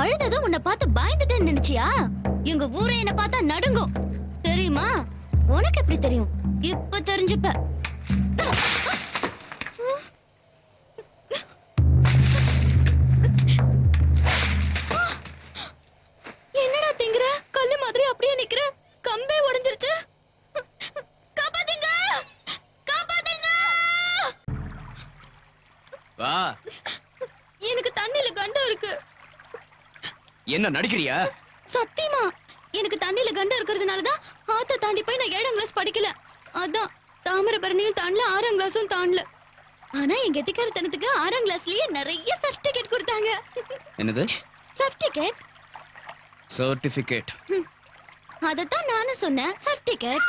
அழுததும் உன்னை பார்த்து பயந்துட்டேன்னு நினைச்சியா? எங்க ஊரே என்ன பார்த்தா நடுங்கும். தெரியுமா? உனக்கு எப்படி தெரியும்? இப்ப தெரிஞ்சுப்ப. என்னடா திங்குற? கல்லு மாதிரி அப்படியே நிக்கிற. கம்பே உடைஞ்சிருச்சு. காப்பாத்தீங்க! காப்பாத்தீங்க! வா எனக்கு தண்ணில கண்டம் இருக்கு என்ன நடிக்கிறியா? சத்தியமா. எனக்கு தண்ணில கண்டம் இருக்கிறதுனாலதான் ஆத்த தாண்டி போய் நான் ஏழாம் கிளாஸ் படிக்கல. அதான் தாமிரபரணியும் தாண்டல ஆறாம் கிளாஸும் தாண்டல. ஆனா எங்க கெட்டிக்காரத்தனத்துக்கு ஆறாம் கிளாஸ்லயே நிறைய சர்டிபிகேட் கொடுத்தாங்க. என்னது? சர்டிபிகேட் சர்டிபிகேட் அதத்தான் நானும் சொன்னேன் சர்டிபிகேட்